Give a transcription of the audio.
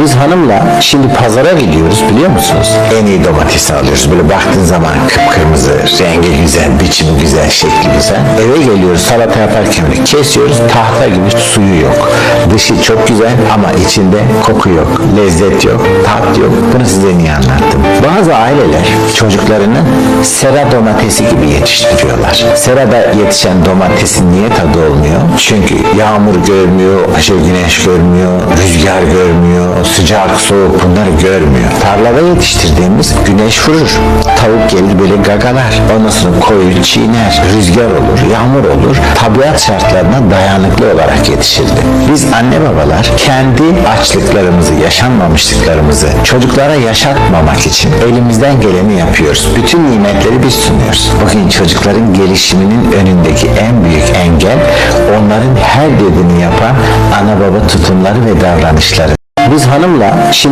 Biz hanımla şimdi pazara gidiyoruz biliyor musunuz? En iyi domatesi alıyoruz. Böyle baktığın zaman kıpkırmızı, rengi güzel, biçimi güzel, şekli güzel. Eve geliyoruz salata yaparken kesiyoruz. Tahta gibi suyu yok. Dışı çok güzel ama içinde koku yok, lezzet yok, tat yok. Bunu size niye anlattım? Bazı aileler çocuklarını sera domatesi gibi yetiştiriyorlar. Serada yetişen domatesin niye tadı olmuyor? Çünkü yağmur görmüyor, aşırı güneş görmüyor, rüzgar görmüyor, sıcak soğuk bunları görmüyor. Tarlada yetiştirdiğimiz güneş vurur. Tavuk gelir böyle gagalar. Ondan sonra koyu çiğner. Rüzgar olur, yağmur olur. Tabiat şartlarına dayanıklı olarak yetişirdi. Biz anne babalar kendi açlıklarımızı, yaşanmamışlıklarımızı çocuklara yaşatmamak için elimizden geleni yapıyoruz. Bütün nimetleri biz sunuyoruz. Bugün çocukların gelişiminin önündeki en büyük engel onların her dediğini yapan ana baba tutumları ve davranışları. Biz hanımla şimdi